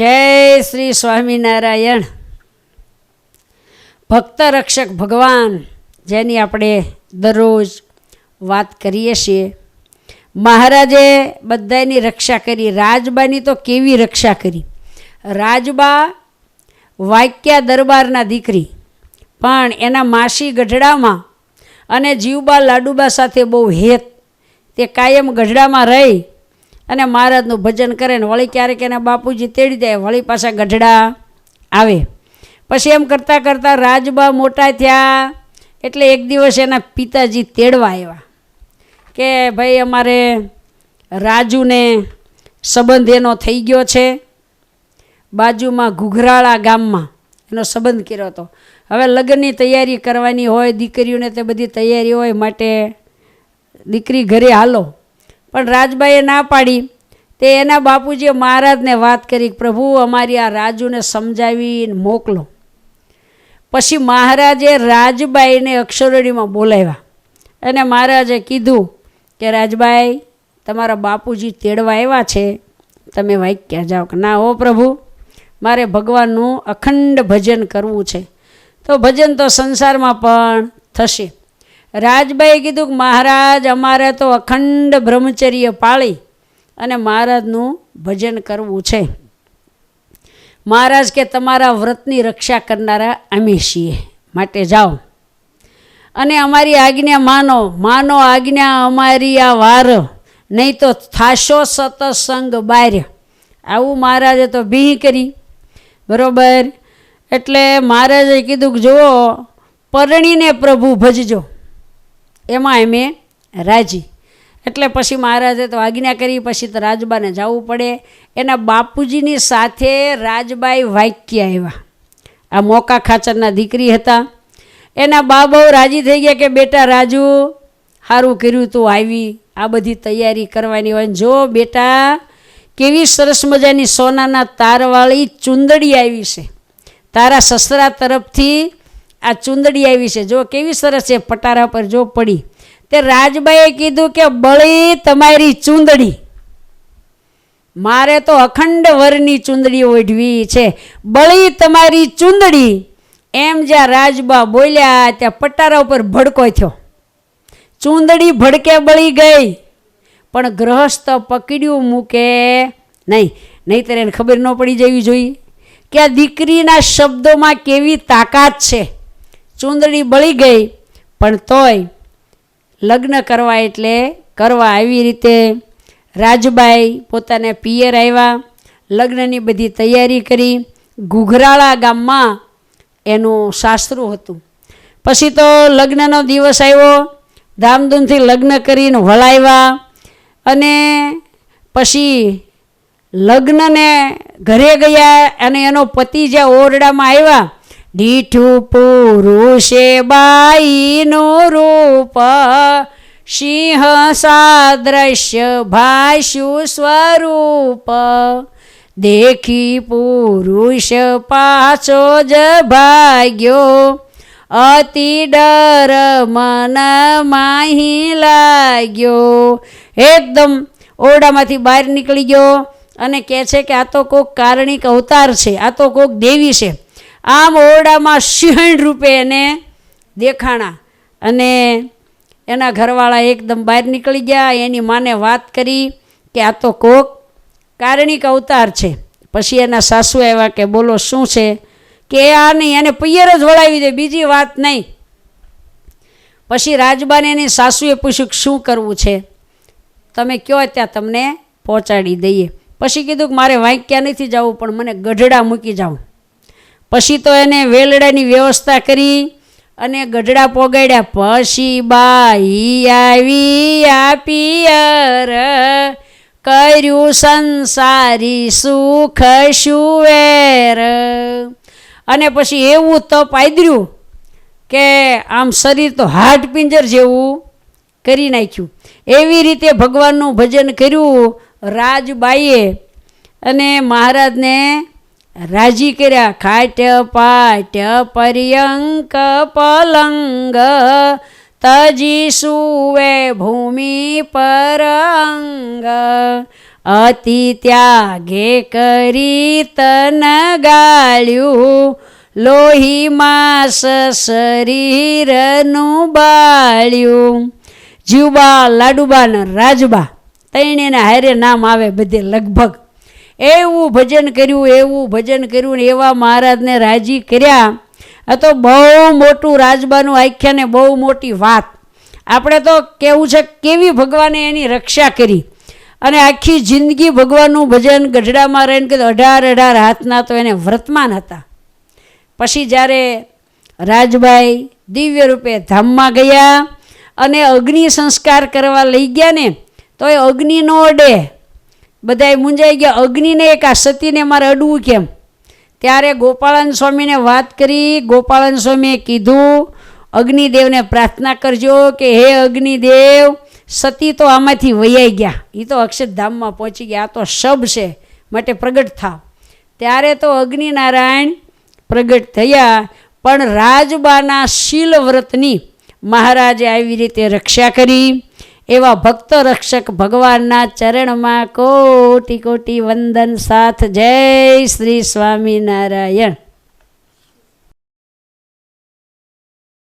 જય શ્રી સ્વામિનારાયણ. ભક્ત રક્ષક ભગવાન, જેની આપણે દરરોજ વાત કરીએ છીએ, મહારાજે બધાની રક્ષા કરી, રાજબાની તો કેવી રક્ષા કરી? રાજબા વાક્યા દરબારના દીકરી, પણ એના માસી ગઢડામાં અને જીવબા લાડુબા સાથે બહુ હેત, તે કાયમ ગઢડામાં રહી અને મહારાજનું ભજન કરે ને વળી ક્યારેક એના બાપુજી તેડી જાય વળી પાછા ગઢડા આવે. પછી એમ કરતાં કરતાં રાજબા મોટા થયા, એટલે એક દિવસ એના પિતાજી તેડવા આવ્યા કે ભાઈ અમારે રાજુને સંબંધ એનો થઈ ગયો છે, બાજુમાં ઘુઘરાળા ગામમાં એનો સંબંધ કર્યો હતો. હવે લગ્નની તૈયારી કરવાની હોય, દીકરીઓને તે બધી તૈયારી હોય માટે દીકરી ઘરે હાલો. પણ રાજબાઈએ ના પાડી. તે એના બાપુજીએ મહારાજને વાત કરી પ્રભુ, અમારી આ રાજુને સમજાવીને મોકલો. પછી મહારાજે રાજબાઈને અક્ષરડીમાં બોલાવ્યા અને મહારાજે કીધું કે, રાજબાઈ, તમારા બાપુજી તેડવા આવ્યા છે. તમે વાક્યા જાઓ. કે, ના હો પ્રભુ, મારે ભગવાનનું અખંડ ભજન કરવું છે. તો ભજન તો સંસારમાં પણ થશે. રાજબાઈએ કીધું કે મહારાજ, અમારે તો અખંડ બ્રહ્મચર્ય પાળી અને મહારાજનું ભજન કરવું છે. મહારાજ કે તમારા વ્રતની રક્ષા કરનારા અમે છીએ, માટે જાઓ. અને અમારી આજ્ઞા માનો માનો આજ્ઞા અમારી આ વાર, નહીં તો થાશો સતસંગ બાર. આવું મહારાજે તો ભી કરી. બરોબર? એટલે મહારાજે કીધું કે જુઓ, પરણીને પ્રભુ ભજજો. એમાં એમે રાજી. એટલે પછી મહારાજે તો આજ્ઞા કરી, પછી તો રાજબાને જવું પડે. એના બાપુજીની સાથે રાજબાઈ વાક્ય આવ્યા. આ મોકા ખાચરના દીકરી હતા. એના બા બહુ રાજી થઈ ગયા કે, બેટા રાજુ સારું કર્યું તું આવી. આ બધી તૈયારી કરવાની હોય જો, બેટા, કેવી સરસ મજાની સોનાના તારવાળી ચુંદડી આવી છે. તારા સસરા તરફથી આ ચુંદડી આવી છે. જો કેવી સરસ છે પટારા પર જો પડી. તે રાજબાઈએ કીધું કે બળી તમારી ચુંદડી. મારે તો અખંડ વરની ચુંદડી ઓઢવી છે. બળી તમારી ચુંદડી. એમ જ્યાં રાજબા બોલ્યા, ત્યાં પટારા ઉપર ભડકો થયો. ચુંદડી ભડકે બળી ગઈ. પણ ગ્રહસ્થ પકડ્યું મૂકે નહીં. નહીંતર એને ખબર ન પડી જવી જોઈએ. કે આ દીકરીના શબ્દોમાં કેવી તાકાત છે. ચુંદડી બળી ગઈ, પણ તોય લગ્ન કરવા એટલે કરવા આવી રીતે રાજબાઈ પોતાને પિયર આવ્યા, લગ્નની બધી તૈયારી કરી. ઘુઘરાળા ગામમાં એનું સાસરું હતું. પછી તો લગ્નનો દિવસ આવ્યો, ધામધૂમથી લગ્ન કરીને વળાવ્યા અને પછી લગ્નને ઘરે ગયા અને એનો પતિ જ્યાં ઓરડામાં આવ્યા દીઠું પુરુષે બાઈનું રૂપ, સિંહ સાદ્રશ્ય ભાષ્યું સ્વરૂપ. દેખી પુરુષ પાછો જ ભાગ્યો, અતિ ડર મન માહી લાગ્યો. એકદમ ઓરડામાંથી બહાર નીકળી ગયો અને કહે છે કે આ તો કોઈક કારણિક અવતાર છે, આ તો કોઈક દેવી છે. આમ ઓરડામાં સિંહણ રૂપે એને દેખાણા અને એના ઘરવાળા એકદમ બહાર નીકળી ગયા. એની માને વાત કરી કે આ તો કોક કારણિક અવતાર છે. પછી એના સાસુ આવ્યા કે બોલો શું છે? કે આ નહીં, એને પિયર જ વળાવી દે, બીજી વાત નહીં. પછી રાજબાને એની સાસુએ પૂછ્યું શું કરવું છે? તમે કહો ત્યાં તમને પહોંચાડી દઈએ. પછી કીધું કે મારે વાંક્યા નથી જવું, પણ મને ગઢડા મૂકી જાઉં પછી તો એને વેલડાની વ્યવસ્થા કરી અને ગઢડા પોગાડ્યા. પછી બાઈ આવી આપિયર કર્યું સંસારી સુખ સુવેર. અને પછી એવું તપ આદર્યું કે આમ શરીર તો હાડ પિંજર જેવું કરી નાખ્યું. એવી રીતે ભગવાનનું ભજન કર્યું. રાજબાઈએ અને મહારાજને રાજી કર્યા. ખાટ પાટ પર્યંક પલંગ તજી સુવે ભૂમિ પર અંગ અતિ ત્યાગે કરી તન ગાળ્યું. લોહી માસ શરીરનું બાળ્યું. જીવબા લાડુબા ને રાજબા. તૈણીને હારે નામ આવે બધે લગભગ. એવું ભજન કર્યું, એવું ભજન કર્યું ને એવા મહારાજને રાજી કર્યા. આ તો બહુ મોટું રાજબાનું આખ્યાને બહુ મોટી વાત. આપણે તો કેવું છે, કેવી ભગવાને એની રક્ષા કરી? અને આખી જિંદગી ભગવાનનું ભજન ગઢડામાં રહીને કે અઢાર અઢાર હાથના તો એને વ્રતમાન હતા. પછી જ્યારે રાજભાઈ દિવ્ય રૂપે ધામમાં ગયા અને અગ્નિ સંસ્કાર કરવા લઈ ગયા ને, તો એ અગ્નિ નો બધાય મૂંઝાઈ ગયા. અગ્નિને એક આ સતીને મારે અડવું કેમ? ત્યારે ગોપાળન સ્વામીને વાત કરી. ગોપાળન સ્વામીએ કીધું, અગ્નિદેવને પ્રાર્થના કરજો કે હે અગ્નિદેવ, સતી તો આમાંથી વૈયાઈ ગયા. એ તો અક્ષરધામમાં પહોંચી ગયા. આ તો શબ છે, માટે પ્રગટ થાવ. ત્યારે તો અગ્નિનારાયણ પ્રગટ થયા. પણ રાજબાના શીલ વ્રતની મહારાજે આવી રીતે રક્ષા કરી. એવા ભક્ત રક્ષક ભગવાનના ચરણમાં કોટી કોટી વંદન સાથ. જય શ્રી સ્વામિનારાયણ.